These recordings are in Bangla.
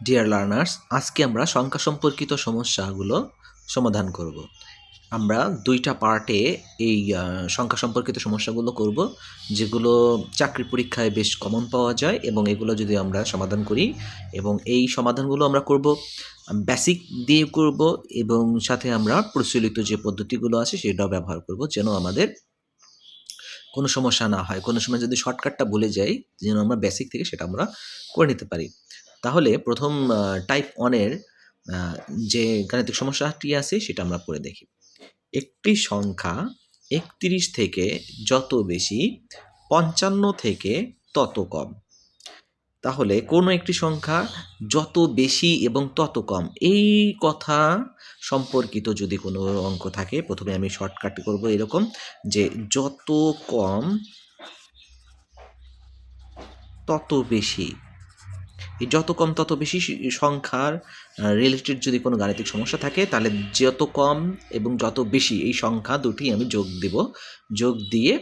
ডিয়ার লার্নার্স আজকে আমরা সংখ্যা সম্পর্কিত সমস্যাগুলো সমাধান করব। আমরা দুইটা পার্টে এই সংখ্যা সম্পর্কিত সমস্যাগুলো করব, যেগুলো চাকরি পরীক্ষায় বেশ কমন পাওয়া যায় এবং এগুলো যদি আমরা সমাধান করি এবং এই সমাধানগুলো আমরা করব বেসিক দিয়ে করব এবং সাথে আমরা প্রচলিত যে পদ্ধতিগুলো আছে সেটাও ব্যবহার করব যেন আমাদের কোনো সমস্যা না হয়। কোনো সময় যদি শর্টকাটটা ভুলে যাই, যেন আমরা বেসিক থেকে সেটা আমরা করে নিতে পারি। তাহলে প্রথম টাইপ ওয়ানের যে গাণিতিক সমস্যাটি আছে সেটা আমরা পড়ে দেখি। একটি সংখ্যা একত্রিশ থেকে যত বেশি পঞ্চান্ন থেকে তত কম। তাহলে কোনো একটি সংখ্যা যত বেশি এবং তত কম, এই কথা সম্পর্কিত যদি কোনো অঙ্ক থাকে, প্রথমে আমি শর্টকাট করব এরকম যে যত কম, তত বেশি এই যত কম, তত বেশি সংখ্যার রিলেটেড যদি কোনো গাণিতিক সমস্যা থাকে, তাহলে যত কম এবং যত বেশি এই সংখ্যা দুটি আমি যোগ দেব। যোগ দিয়ে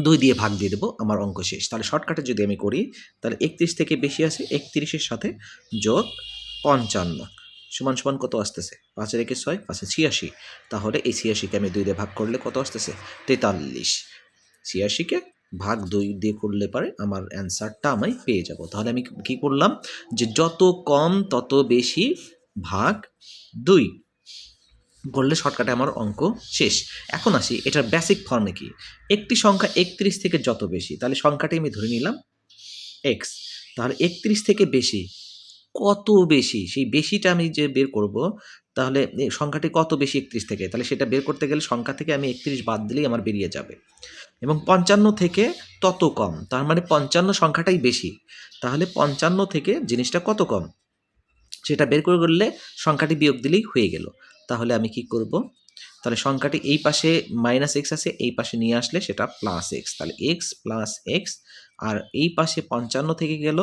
দুই দিয়ে ভাগ দিয়ে দেবো আমার অঙ্ক শেষ। তাহলে শর্টকাটে যদি আমি করি, তাহলে একত্রিশ থেকে বেশি আছে, একত্রিশের সাথে যোগ পঞ্চান্ন। সমান সমান কত আসতেছে? পাঁচের একে ছয়, পাঁচে ছিয়াশি। তাহলে এই ছিয়াশিকে আমি দুই দিয়ে ভাগ করলে কত আসতেছে? তেতাল্লিশ। ছিয়াশিকে ভাগ দুই দিয়ে করলে পারে আমার অ্যান্সারটা আমি পেয়ে যাব। তাহলে আমি কি করলাম যে যত কম তত বেশি ভাগ দুই করলে শর্টকাটে আমার অঙ্ক শেষ। এখন আসি, এটার বেসিক ফর্মে কি? একটি সংখ্যা একত্রিশ থেকে যত বেশি, তাহলে সংখ্যাটি আমি ধরে নিলাম এক্স তাহলে একত্রিশ থেকে বেশি কত বেশি? সেই বেশিটা আমি যে বের করব, তাহলে সংখ্যাটি কত বেশি একত্রিশ থেকে? তাহলে সেটা বের করতে গেলে সংখ্যা থেকে আমি একত্রিশ বাদ দিলেই আমার বেরিয়ে যাবে। এবং পঞ্চান্ন থেকে তত কম, তার মানে পঞ্চান্ন সংখ্যাটাই বেশি। তাহলে পঞ্চান্ন থেকে জিনিসটা কত কম? সেটা বের করে করলে সংখ্যাটি বিয়োগ দিলেই হয়ে গেল। তাহলে আমি কি করব? তাহলে সংখ্যাটি এই পাশে মাইনাস এক্স আছে, এই পাশে নিয়ে আসলে সেটা প্লাস এক্স তাহলে এক্স প্লাস এক্স আর এই পাশে পঞ্চান্ন থেকে গেল,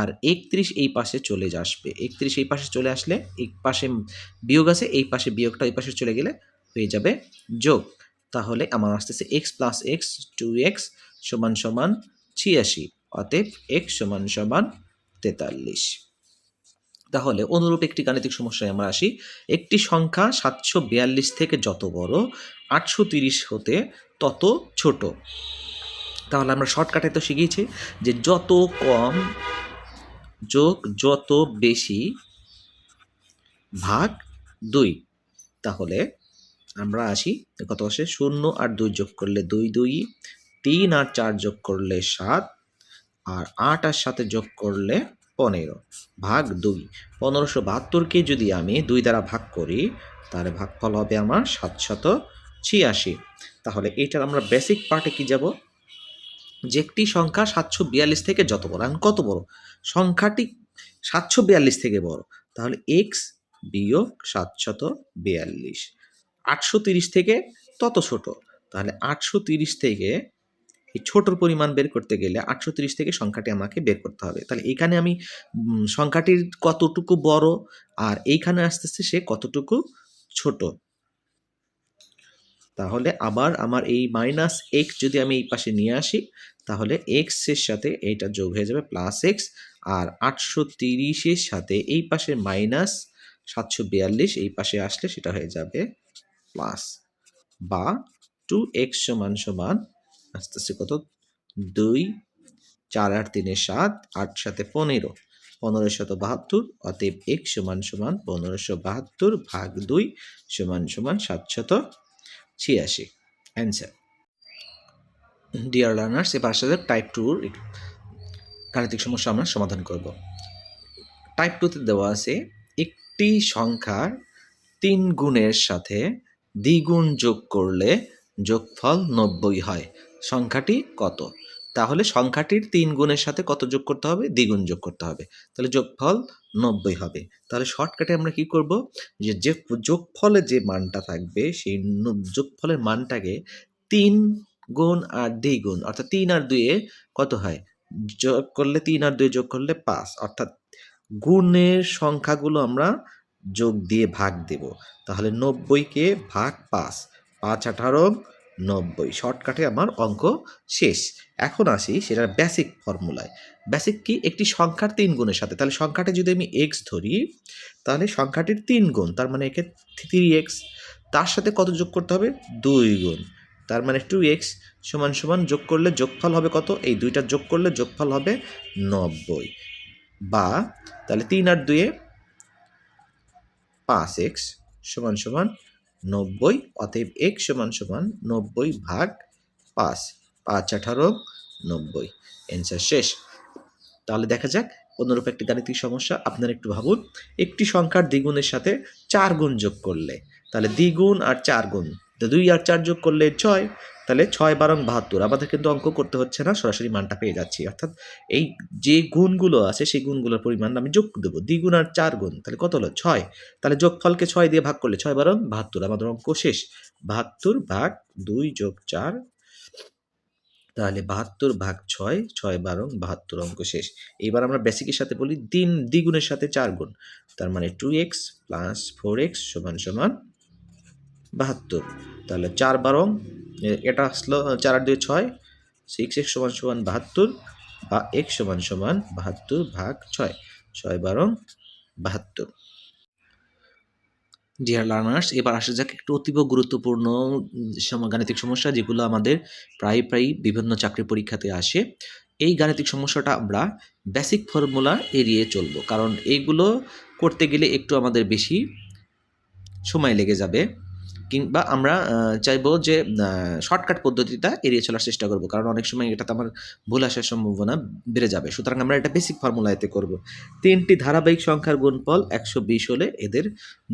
আর একত্রিশ এই পাশে চলে আসবে। একত্রিশ এই পাশে চলে আসলে এই পাশে বিয়োগ আছে, এই পাশে বিয়োগটা এই পাশে চলে গেলে হয়ে যাবে যোগ। তাহলে আমার আসতেছে x plus x two x সমান সমান ছিয়াশি, অতএব এক্স সমান সমান তেতাল্লিশ। তাহলে অনুরূপ একটি গাণিতিক সমস্যায় আমরা আসি। একটি সংখ্যা সাতশো বিয়াল্লিশ থেকে যত বড়, আটশো তিরিশ হতে তত ছোট। তাহলে আমরা শর্টকাটে তো শিখিয়েছি যে যত কম যোগ যত বেশি ভাগ দুই। তাহলে আমরা আসি, কত আসে? শূন্য আর দুই যোগ করলে দুই দুই, তিন আর চার যোগ করলে সাত, আর আট আর সাথে যোগ করলে পনেরো, ভাগ দুই। পনেরোশো বাহাত্তরকে যদি আমি দুই দ্বারা ভাগ করি, তাহলে ভাগফল হবে আমার সাতশত ছিয়াশি। তাহলে এটার আমরা বেসিক পার্টে কি যাব? যে একটি সংখ্যা সাতশো বিয়াল্লিশ থেকে যত বড়, এখন কত বড়? সংখ্যাটি সাতশো বিয়াল্লিশ থেকে বড়। তাহলে এক্স বিয়োগ সাতশত বিয়াল্লিশ। আটশো তিরিশ থেকে তত ছোট। তাহলে আটশো তিরিশ থেকে এই ছোটোর পরিমাণ বের করতে গেলে আটশো তিরিশ থেকে সংখ্যাটি আমাকে বের করতে হবে। তাহলে এখানে আমি সংখ্যাটির কতটুকু বড় আর এইখানে আসতেছে সে কতটুকু ছোট। তাহলে আবার আমার এই মাইনাস এক্স যদি আমি এই পাশে নিয়ে আসি তাহলে এক্সের সাথে এইটা যোগ হয়ে যাবে প্লাস এক্স আর আটশো তিরিশের সাথে এই পাশে মাইনাস সাতশো বিয়াল্লিশ, এই পাশে আসলে সেটা হয়ে যাবে প্লাস বা টু এক্স সমান সমান, আস্তে আস্তে কত? দুই, চার আট তিনে সাত, আট সাথে পনেরো পনেরো শত বাহাত্তর, অতএব এক সমান সমান পনেরোশো বাহাত্তর ভাগ দুই সমান সমান সাতশত ছিয়াশি। অ্যান্সার ডিয়ার লার্নার্স এবার সাথে টাইপ টুর গাণিতিক সমস্যা আমরা সমাধান করব। টাইপ টুতে দেওয়া আছে, একটি সংখ্যার তিন গুণের সাথে দ্বিগুণ যোগ করলে যোগফল নব্বই হয়। সংখ্যাটি কত? তাহলে সংখ্যাটির তিন গুণের সাথে কত যোগ করতে হবে? দ্বিগুণ যোগ করতে হবে। তাহলে যোগফল নব্বই হবে। তাহলে শর্টকাটে আমরা কি করব? যে যোগফলে যে মানটা থাকবে, সেই যোগফলের মানটাকে তিন গুণ আর দ্বিগুণ, অর্থাৎ তিন আর দুয়ে কত হয়? যোগ করলে তিন আর দুয়ে যোগ করলে পাঁচ, অর্থাৎ গুণের সংখ্যাগুলো আমরা যোগ দিয়ে ভাগ দেব। তাহলে নব্বইকে ভাগ পাঁচ পাঁচ আঠারো নব্বই, শর্টকাটে আমার অঙ্ক শেষ। এখন আসি সেটার বেসিক ফর্মুলায় বেসিক কি? একটি সংখ্যার তিন গুণের সাথে। তাহলে সংখ্যাটা যদি আমি এক্স ধরি, তাহলে সংখ্যাটির তিন গুণ, তার মানে একে থ্রি এক্স তার সাথে কত যোগ করতে হবে? দুই গুণ। তার মানে টু এক্স সমান সমান যোগ করলে যোগফল হবে কত? এই দুইটা যোগ করলে যোগফল হবে নব্বই। বা তাহলে তিন আর দুয়ে পাঁচ এক্স সমান সমান নব্বই, অতএব এক্স সমান সমান নব্বই ভাগ পাঁচ। পাঁচ আঠারো, নব্বই। অ্যান্সার শেষ। তাহলে দেখা যাক, অনুরূপ একটি গাণিতিক সমস্যা। আপনারা একটু ভাবুন, একটি সংখ্যার দ্বিগুণের সাথে চার গুণ যোগ করলে, তাহলে দ্বিগুণ আর চার গুণ তো দুই আর চার যোগ করলে ছয়, তাহলে ছয় বারং বাহাত্তর। আমাদের কিন্তু অঙ্ক করতে হচ্ছে না, সরাসরি মানটা পেয়ে যাচ্ছি। অর্থাৎ এই যে গুণগুলো আছে, সেই গুণগুলোর পরিমাণ আমি যোগ দেবো। দ্বিগুণ আর চার গুণ, তাহলে কত হলো? ছয়। তাহলে যোগফলকে ছয় দিয়ে ভাগ করলে ছয় বারং বাহাত্তর। আমাদের অঙ্ক শেষ। বাহাত্তর ভাগ দুই যোগ চার, তাহলে বাহাত্তর ভাগ ছয় ছয় বারং বাহাত্তর অঙ্ক শেষ। এবার আমরা বেসিকের সাথে বলি দিন দ্বিগুণের সাথে চার গুণ। তার মানে two x plus four x সমান সমান বাহাত্তর। তাহলে চার বারং এটা আসলো চার আর দুই ছয় সিক্স এক্স সমান সমান বাহাত্তর বা এক্স সমান সমান বাহাত্তর ভাগ ছয় ছয় বারং বাহাত্তর। ডিয়ার লার্নার্স এবার আসা যাক একটু অতীব গুরুত্বপূর্ণ গাণিতিক সমস্যা যেগুলো আমাদের প্রায় প্রায় বিভিন্ন চাকরি পরীক্ষাতে আসে। এই গাণিতিক সমস্যাটা আমরা বেসিক ফর্মুলা এড়িয়ে চলবো, কারণ এইগুলো করতে গেলে একটু আমাদের বেশি সময় লেগে যাবে। কিংবা আমরা চাইব যে শর্টকাট পদ্ধতিটা এড়িয়ে চলার চেষ্টা করব। কারণ অনেক সময় এটাতে আমার ভুল আসার সম্ভাবনা বেড়ে যাবে। সুতরাং আমরা এটা বেসিক ফর্মুলা এতে করব। তিনটি ধারাবাহিক সংখ্যার গুণফল একশো বিশ হলে এদের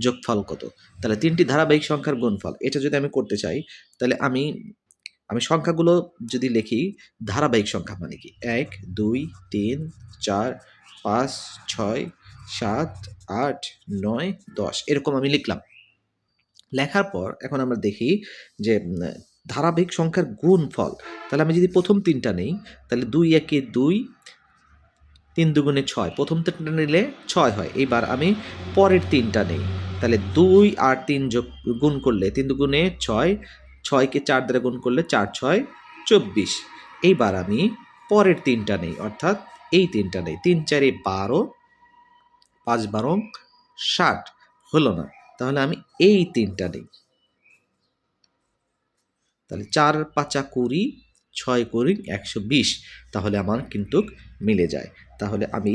যোগফল কত? তাহলে তিনটি ধারাবাহিক সংখ্যার গুণফল, এটা যদি আমি করতে চাই, তাহলে আমি আমি সংখ্যাগুলো যদি লিখি, ধারাবাহিক সংখ্যা মানে কি? এক, দুই, তিন, চার, পাঁচ, ছয়, সাত, আট, নয়, দশ, এরকম আমি লিখলাম। লেখার পর এখন আমরা দেখি যে ধারাবাহিক সংখ্যার গুণফল, তাহলে আমি যদি প্রথম তিনটা নেই, তাহলে দুই একে দুই, তিন দুগুণে ছয়, প্রথম তিনটা নিলে ছয় হয়। এইবার আমি পরের তিনটা নেই, তাহলে দুই আর তিন যোগ, গুণ করলে তিন দুগুণে ছয়, ছয়কে চার দ্বারা গুণ করলে চার, ছয়, চব্বিশ। এইবার আমি পরের তিনটা নেই, অর্থাৎ এই তিনটা নেই, তিন চারে বারো, পাঁচ বারো, ষাট, হলো না। তাহলে আমি এই তিনটা নেই। তাহলে চার পাঁচা কুড়ি, ছয় কুড়ি, একশো বিশ, তাহলে আমার কিন্তু মিলে যায়। তাহলে আমি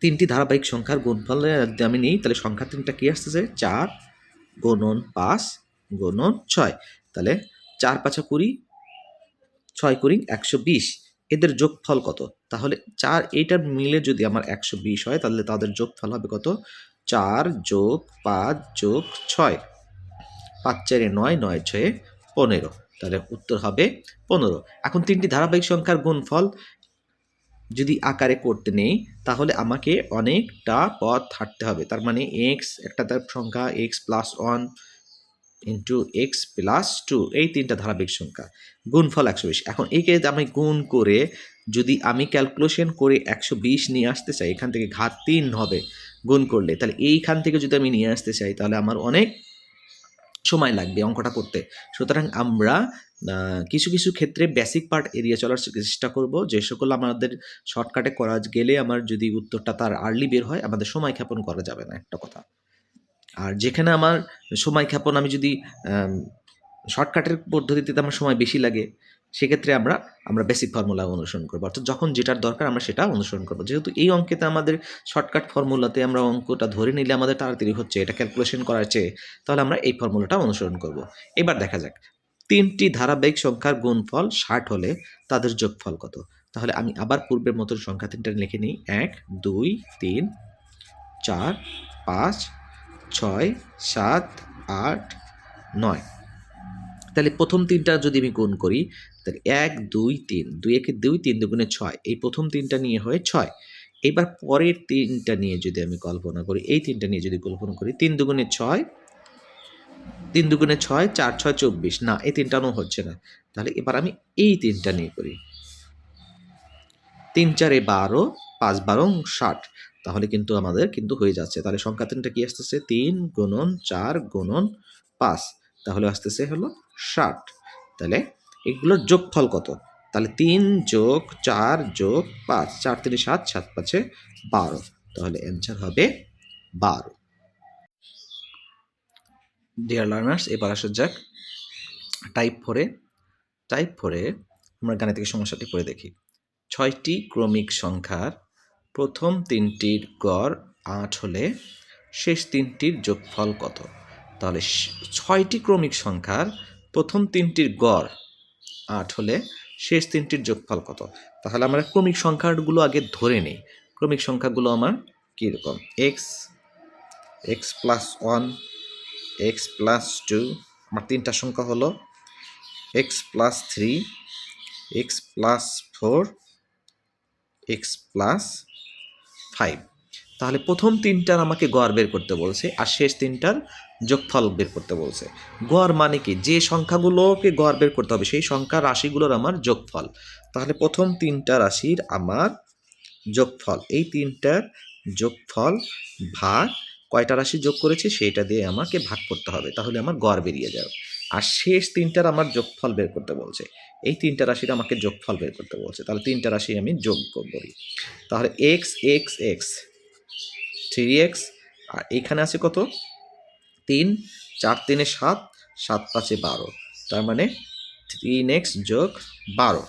তিনটি ধারাবাহিক সংখ্যার গুণফল যদি আমি নিই, তাহলে সংখ্যা তিনটা কী আসতেছে? চার গুণন পাঁচ গুণন ছয়। তাহলে চার পাঁচা কুড়ি, ছয় কুড়ি, একশো বিশ, এদের যোগফল কত? তাহলে চার এইটার মিলে যদি আমার একশো বিশ হয়, তাহলে তাদের যোগফল হবে কত? চার যোগ পাঁচ যোগ ছয়। পাঁচ চারে নয় নয় ছয়ে পনেরো। তাহলে উত্তর হবে পনেরো। এখন তিনটি ধারাবাহিক সংখ্যার গুণফল যদি আকারে করতে নেই, তাহলে আমাকে অনেকটা পথ হাঁটতে হবে। তার মানে এক্স একটা তার সংখ্যা x plus one into x plus two এই তিনটা ধারাবাহিক সংখ্যা। গুণফল একশো বিশ। এখন একে আমি গুণ করে, যদি আমি ক্যালকুলেশন করে একশো বিশ নিয়ে আসতে চাই, এখান থেকে ঘাত তিন হবে। গুণ করলে, তাহলে এইখান থেকে যদি আমি নিয়ে আসতে চাই, তাহলে আমার অনেক সময় লাগবে অঙ্কটা করতে। সুতরাং আমরা কিছু কিছু ক্ষেত্রে বেসিক পার্ট এরিয়া চলার চেষ্টা করব। যে সকল আমাদের শর্টকাটে করা গেলে আমার যদি উত্তরটা তার আর্লি বের হয়, আমাদের সময় ক্ষেপণ করা যাবে না, একটা কথা। আর যেখানে আমার সময় ক্ষেপণ, আমি যদি শর্টকাটের পদ্ধতিতে আমার সময় বেশি লাগে সেক্ষেত্রে আমরা আমরা বেসিক ফর্মুলা অনুসরণ করব। অর্থাৎ যখন যেটার দরকার আমরা সেটা অনুসরণ করব। যেহেতু এই অঙ্কেতে আমাদের শর্টকাট ফর্মুলাতে আমরা অঙ্কটা ধরে নিলে আমাদের তাড়াতাড়ি হচ্ছে, এটা ক্যালকুলেশন করার চেয়ে, তাহলে আমরা এই ফর্মুলাটা অনুসরণ করব। এবার দেখা যাক, তিনটি ধারাবাহিক সংখ্যার গুণফল ষাট হলে তাদের যোগফল কত? তাহলে আমি আবার পূর্বের মতন সংখ্যা তিনটা লিখে নিই। এক, দুই, তিন, চার, পাঁচ, ছয়, সাত, আট, নয়। তাহলে প্রথম তিনটা যদি আমি গুণ করি তাহলে এক, দুই, তিন। দুই একে দুই, তিন দুগুণে ছয়। এই প্রথম তিনটা নিয়ে হয় ছয়। এবার পরের তিনটা নিয়ে যদি আমি কল্পনা করি, এই তিনটা নিয়ে যদি কল্পনা করি, তিন দুগুণে ছয়, তিন দুগুণে ছয়, চার, ছয়, চব্বিশ। না, এই তিনটাও হচ্ছে না। তাহলে এবার আমি এই তিনটা নিয়ে করি। তিন চারে বারো, পাঁচ বারো ষাট। তাহলে কিন্তু আমাদের কিন্তু হয়ে যাচ্ছে। তাহলে সংখ্যা তিনটা কি আসতেছে? তিন গুণন চার গুণন পাঁচ। তাহলে আসতেছে হলো ষাট। তাহলে এগুলোর যোগফল কত? তাহলে তিন যোগ চার যোগ পাঁচ। চার তিন সাত সাত পাঁচে বারো। তাহলে অ্যান্সার হবে বারো। ডিয়ার লার্নার্স এবার আসা যাক টাইপ ফোরে টাইপ ফোরে আমরা গাণিতিক সমস্যাটি পড়ে দেখি। ছয়টি ক্রমিক সংখ্যার প্রথম তিনটির গড় আট হলে শেষ তিনটির যোগফল কত? তাহলে ছয়টি ক্রমিক সংখ্যার প্রথম তিনটির গড় আট হলে শেষ তিনটির যোগফল কত? তাহলে আমরা ক্রমিক সংখ্যাগুলো আগে ধরে নিই। ক্রমিক সংখ্যাগুলো আমার কীরকম? X x plus one x plus two আমার তিনটা সংখ্যা হলো x plus three x plus four x plus five তাহলে প্রথম তিনটার আমাকে গড় বের করতে বলছে, আর শেষ তিনটার যোগফল বের করতে বলছে। গড় মানে কি? যে সংখ্যাগুলোকে গড় বের করতে হবে, সেই সংখ্যা রাশিগুলোর আমার যোগফল। তাহলে প্রথম তিনটা রাশির আমার যোগফল, এই তিনটার যোগফল ভাগ কয়টা রাশি যোগ করেছে সেইটা দিয়ে আমাকে ভাগ করতে হবে, তাহলে আমার গড় বেরিয়ে যাবে। আর শেষ তিনটার আমার যোগফল বের করতে বলছে, এই তিনটা রাশির আমাকে যোগফল বের করতে বলছে, তাহলে তিনটা রাশি আমি যোগ করি। তাহলে x x x three x, আর এইখানে আছে কত? তিন, চার তিনে সাত সাত পাঁচে বারো। তার মানে তিন এক্স যোগ বারো।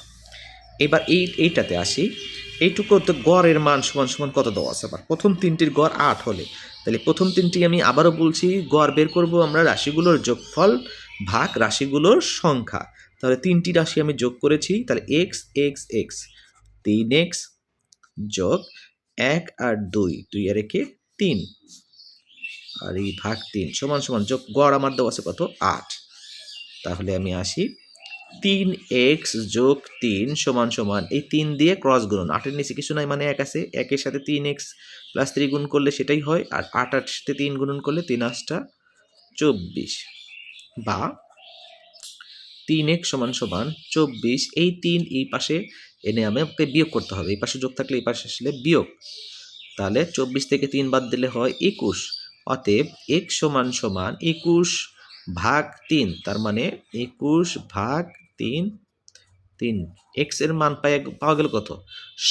এবার এই, এইটাতে আসি। এইটুকু তো গড়ের মান সমান সমান কত দেওয়া আছে? আবার প্রথম তিনটির গড় আট হলে। তাহলে প্রথম তিনটি আমি আবারও বলছি, গড় বের করব আমরা রাশিগুলোর যোগফল ভাগ রাশিগুলোর সংখ্যা। তাহলে তিনটি রাশি আমি যোগ করেছি, তাহলে এক্স এক্স এক্স। তিন এক্স যোগ এক আর দুই দুই আর একে তিন। আর এই ভাগ তিন, সমান সমান, যোগ গড় আমার দেওয়া আছে কত? আট। তাহলে আমি আসি। তিন এক্স যোগ তিন সমান সমান, এই তিন দিয়ে ক্রস গুণন। আটের নিচে কিছু নাই মানে এক আছে। একের সাথে তিন এক্স প্লাস থ্রি গুণ করলে সেটাই হয়। আর আট আট সাথে তিন গুণন করলে তিন আটটা চব্বিশ। বা তিন এক্স সমান সমান, চব্বিশ। এই তিন এই পাশে এনে আমাকে বিয়োগ করতে হবে। এই পাশে যোগ থাকলে এই পাশে আসলে বিয়োগ। তাহলে চব্বিশ থেকে তিন বাদ দিলে হয় একুশ। অতএব এক সমান সমান একুশ ভাগ তিন, তার মানে একুশ ভাগ তিন তিন। এক্সের মান পাই পাওয়া গেল কত?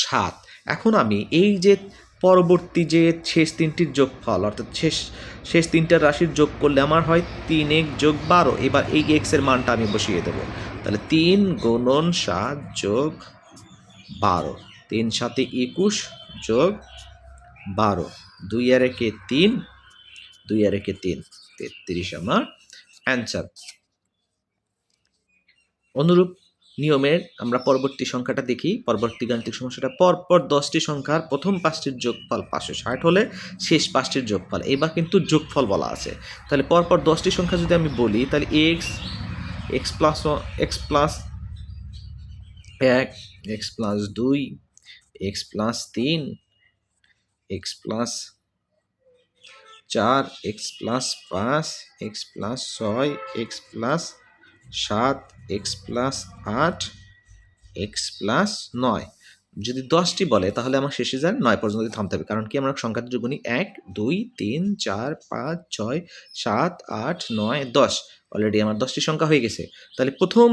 সাত। এখন আমি এই যে পরবর্তী যে শেষ তিনটির যোগফল, অর্থাৎ শেষ শেষ তিনটার রাশির যোগ করলে আমার হয় তিন এক যোগ বারো। এবার এই এক্সের মানটা আমি বসিয়ে দেবো। তাহলে তিন গুণন সাত যোগ বারো। তিন সাথে একুশ যোগ বারো। দুই আর একে তিন, দুই আর একে তিন, তেত্রিশ আমার অ্যান্সার অনুরূপ নিয়মের আমরা পরবর্তী সংখ্যাটা দেখি। পরবর্তী গাণিতিক সমস্যাটা, পরপর দশটি সংখ্যার প্রথম পাঁচটির যোগফল পাঁচশো ষাট হলে শেষ পাঁচটির যোগফল। এবার কিন্তু যোগফল বলা আছে। তাহলে পরপর দশটি সংখ্যা যদি আমি বলি, তাহলে x x plus x plus এক এক্স প্লাস দুই এক্স প্লাস তিন এক্স প্লাস চার এক্স প্লাস পাঁচ এক্স প্লাস ছয় এক্স প্লাস সাত এক্স প্লাস আট এক্স প্লাস নয়। যদি দশটি বলে, তাহলে আমার শেষে যান নয় পর্যন্ত থামতে হবে, কারণ কি আমরা সংখ্যাটা যোগুনি এক, দুই, তিন, চার, পাঁচ, ছয়, সাত, আট, নয়, দশ। অলরেডি আমার দশটি সংখ্যা হয়ে গেছে। তাহলে প্রথম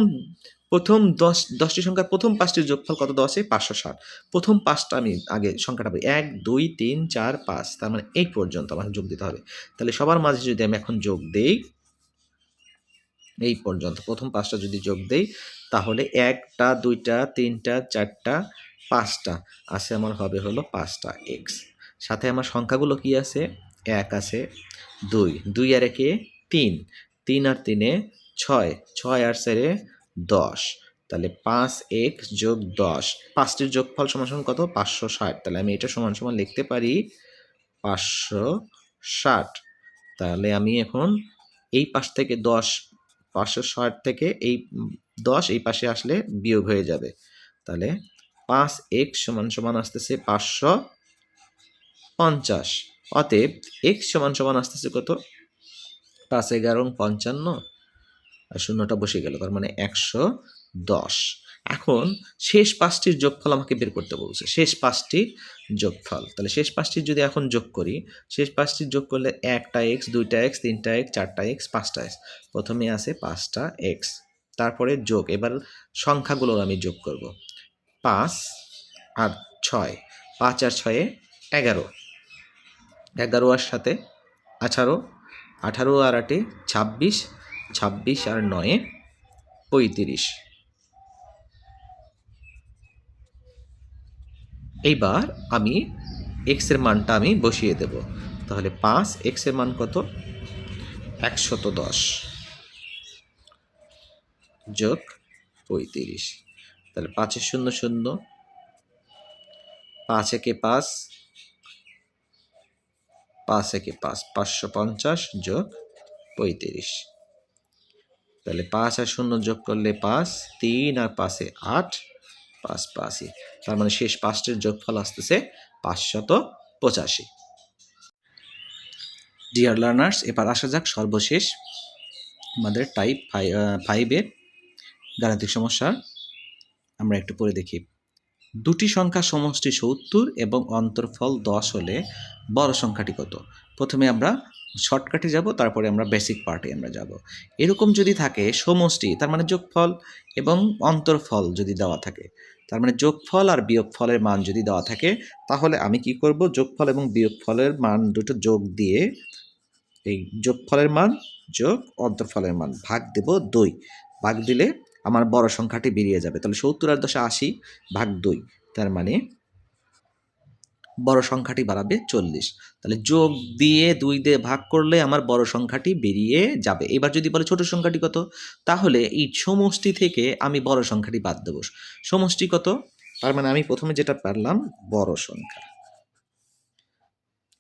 প্রথম দশ, দশটি সংখ্যার প্রথম পাঁচটির যোগফল কত? দেওয়া আছে পাঁচশো ষাট। প্রথম পাঁচটা আমি আগে সংখ্যাটা বলি এক, দুই, তিন, চার, পাঁচ। তার মানে এই পর্যন্ত আমাকে যোগ দিতে হবে। তাহলে সবার মাঝে যদি আমি এখন যোগ দেই, এই পর্যন্ত প্রথম পাঁচটা যদি যোগ দেই, তাহলে একটা, দুইটা, তিনটা, চারটা, পাঁচটা। আছে আমার হবে হলো পাঁচটা এক্স সাথে আমার সংখ্যাগুলো কি আছে? এক আছে, দুই। দুই আর একে তিন। তিন আর তিনে ছয়। ছয় আর চারে দশ। তাহলে পাঁচ এক্স যোগ দশ। পাঁচটির যোগফল সমান সমান কত? পাঁচশো ষাট। তাহলে আমি এটা সমান সমান লিখতে পারি পাঁচশো ষাট। তাহলে আমি এখন এই পাশ থেকে দশ, পাঁচশো ষাট থেকে এই দশ এই পাশে আসলে বিয়োগ হয়ে যাবে। তাহলে পাঁচ এক্স সমান সমান আসতেছে পাঁচশো পঞ্চাশ। অতএব এক্স সমান সমান আসতেছে কত? পাঁচ এগারো পঞ্চান্ন। শূন্যটা বসে গেল, তার মানে একশো দশ। এখন শেষ পাঁচটির যোগফল আমাকে বের করতে বলছে, শেষ পাঁচটির যোগফল। তাহলে শেষ পাঁচটির যদি এখন যোগ করি, শেষ পাঁচটির যোগ করলে একটা এক্স দুইটা এক্স তিনটা এক্স চারটা এক্স পাঁচটা এক্স প্রথমে আছে পাঁচটা এক্স তারপরে যোগ। এবার সংখ্যাগুলোর আমি যোগ করব। পাঁচ আর ছয়, পাঁচ আর ছয়ে এগারো। এগারো আর সাথে আঠারো আঠারো আর আটে ছাব্বিশ ছাব্বিশ আর নয়ে, পঁয়ত্রিশ। এইবার আমি এক্সের মানটা আমি বসিয়ে দেব। তাহলে পাঁচ এক্সের মান কত? একশত দশ যোগ পঁয়ত্রিশ। তাহলে পাঁচের শূন্য শূন্য, পাঁচ একে পাঁচ পাঁচ একে পাঁচ, পাঁচশো পঞ্চাশ যোগ পঁয়ত্রিশ। তাহলে পাঁচ আর শূন্য যোগ করলে পাঁচ, তিন আর পাঁচে আট, পাঁচ পাঁচই তার মানে শেষ পাঁচটির যোগফল আসতেছে পাঁচশত পঁচাশি। ডিয়ার লার্নার্স এবার আসা যাক সর্বশেষ আমাদের টাইপ ফাইভের গাণিতিক সমস্যা আমরা একটু পড়ে দেখি। দুটি সংখ্যা সমষ্টি সত্তর এবং অন্তর্ফল দশ হলে বড় সংখ্যাটি কত? প্রথমে আমরা শর্টকাটে যাব, তারপরে আমরা বেসিক পার্টে আমরা যাব। এরকম যদি থাকে, সমষ্টি, তার মানে যোগফল এবং অন্তরফল যদি দেওয়া থাকে। তার মানে যোগফল আর বিয়োগফলের মান যদি দেওয়া থাকে, তাহলে আমি কি করব? যোগফল এবং বিয়োগফলের মান দুটো যোগ দিয়ে, এই যোগফলের মান যোগ অন্তরফলের মান ভাগ দেব দুই। ভাগ দিলে আমার বড় সংখ্যাটি বেরিয়ে যাবে। তাহলে সত্তর আর দশে আশি ভাগ দুই, তার মানে বড় সংখ্যাটি বাড়াবে চল্লিশ। তাহলে যোগ দিয়ে দুই দিয়ে ভাগ করলে আমার বড় সংখ্যাটি বেরিয়ে যাবে। এবার যদি বলে ছোট সংখ্যাটি কত? তাহলে এই সমষ্টি থেকে আমি বড় সংখ্যাটি বাদ দেবো। সমষ্টি কত? তার মানে আমি প্রথমে যেটা পারলাম, বড় সংখ্যা।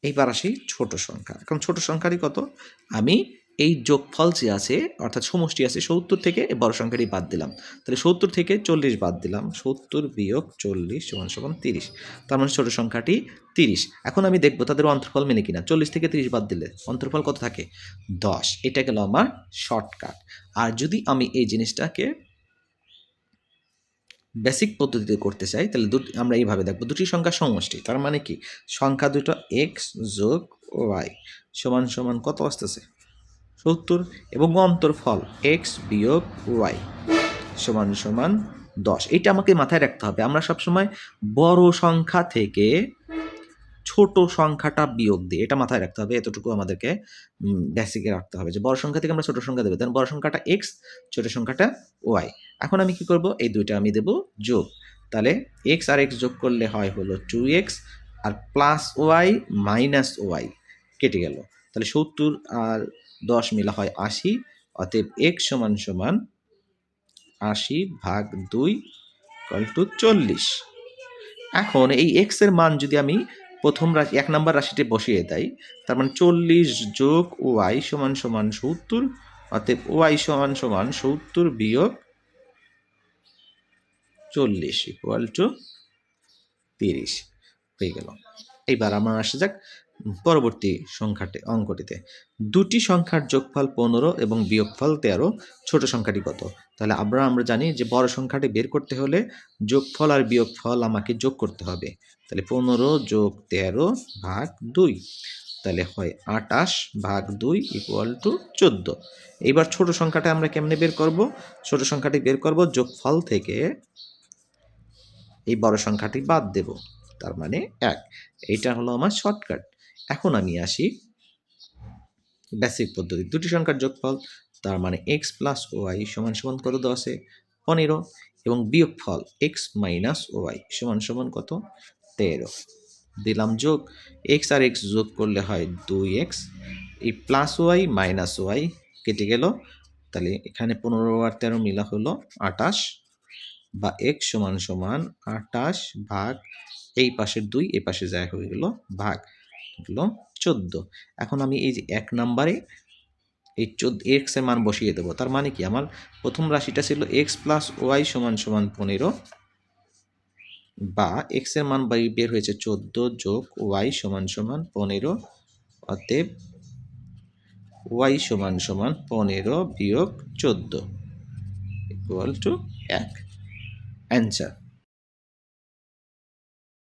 এইবার আসি ছোট সংখ্যা। এখন ছোট সংখ্যাটি কত? আমি এই যোগফল যে আছে, অর্থাৎ সমষ্টি আছে, সত্তর থেকে বড় সংখ্যাটি বাদ দিলাম। তাহলে সত্তর থেকে চল্লিশ বাদ দিলাম। সত্তর বিয়োগ চল্লিশ সমান সমান তিরিশ। তার মানে ছোট সংখ্যাটি তিরিশ। এখন আমি দেখব তাদের অন্তর্ফল মেনে কিনা। চল্লিশ থেকে তিরিশ বাদ দিলে অন্তর্ফল কত থাকে? দশ। এটা গেল আমার শর্টকাট। আর যদি আমি এই জিনিসটাকে বেসিক পদ্ধতিতে করতে চাই, তাহলে দুটি, আমরা এইভাবে দেখব। দুটি সংখ্যা সমষ্টি। তার মানে কি? সংখ্যা দুটো এক্স যোগ ওয়াই সমান সমান কত আসতেছে? সত্তর এবং অন্তর্ফল এক্স বিয়োগ ওয়াই সমান সমান দশ। এটা আমাকে মাথায় রাখতে হবে। আমরা সবসময় বড় সংখ্যা থেকে ছোট সংখ্যাটা বিয়োগ দিই এটা মাথায় রাখতে হবে। এতটুকু আমাদেরকে বেসিকে রাখতে হবে যে বড় সংখ্যা থেকে আমরা ছোট সংখ্যা দেবো। দেন বড় সংখ্যাটা এক্স, ছোট সংখ্যাটা ওয়াই। এখন আমি কি করব? এই দুইটা আমি দেব যোগ। তাহলে এক্স আর এক্স যোগ করলে হয় হলো টু এক্স আর প্লাস ওয়াই মাইনাস ওয়াই কেটে গেল। তাহলে সত্তর আর দশ মিলা হয় আশি, অতএব এক্স সমান সমান আশি ভাগ দুই কল টু চল্লিশ। এখন এই এক্সের মান যদি আমি প্রথম রাশি, এক নম্বর রাশিতে বসিয়ে দেয় তার মানে চল্লিশ যোগ ওয়াই সমান সমান সত্তর, অতএব ওয়াই সমান সমান সত্তর বিয়োগ চল্লিশ ইকুয়াল টু তিরিশ। হয়ে গেল। এইবার আমার আসা যাক পরবর্তী সংখ্যাটি, অঙ্কটিতে। দুটি সংখ্যার যোগফল পনেরো এবং বিয়োগফল তেরো। ছোট সংখ্যাটি কত? তাহলে আমরা আমরা জানি যে বড় সংখ্যাটি বের করতে হলে যোগফল আর বিয়োগফল আমাকে যোগ করতে হবে। তাহলে পনেরো যোগ তেরো ভাগ দুই। তাহলে হয় আটাশ ভাগ দুই ইকুয়াল টু চোদ্দ। এইবার ছোট সংখ্যাটা আমরা কেমনে বের করব? ছোট সংখ্যাটি বের করব যোগফল থেকে এই বড় সংখ্যাটি বাদ দেব। তার মানে এক। এইটা হলো আমার শর্টকাট এখন আমি আসি বেসিক পদ্ধতি। দুটি সংখ্যার যোগফল, তার মানে এক্স প্লাস ওয়াই সমান সমান কত দশে পনেরো এবং বিয়োগ ফল এক্স মাইনাস ওয়াই সমান সমান কত? তেরো। দিলাম যোগ এক্স আর এক্স যোগ করলে হয় দুই এক্স এই প্লাস ওয়াই মাইনাস ওয়াই কেটে গেল, তাহলে এখানে পনেরো আর তেরো মিলা হলো আটাশ বা এক্স সমান সমান আটাশ ভাগ, এই পাশের দুই এই পাশে যায় হয়ে গেল ভাগ। হলো চোদ্দ। এখন আমি এই যে এক নাম্বারে এই চোদ্দ এক্সের মান বসিয়ে দেবো। তার মানে কি? আমার প্রথম রাশিটা ছিল এক্স প্লাস ওয়াই সমান সমান পনেরো বা এক্সের মান বের হয়েছে চোদ্দ যোগ ওয়াই সমান সমান পনেরো, অতএব ওয়াই সমান সমান পনেরো বিয়োগ চোদ্দ ইকুয়াল টু এক। অ্যান্সার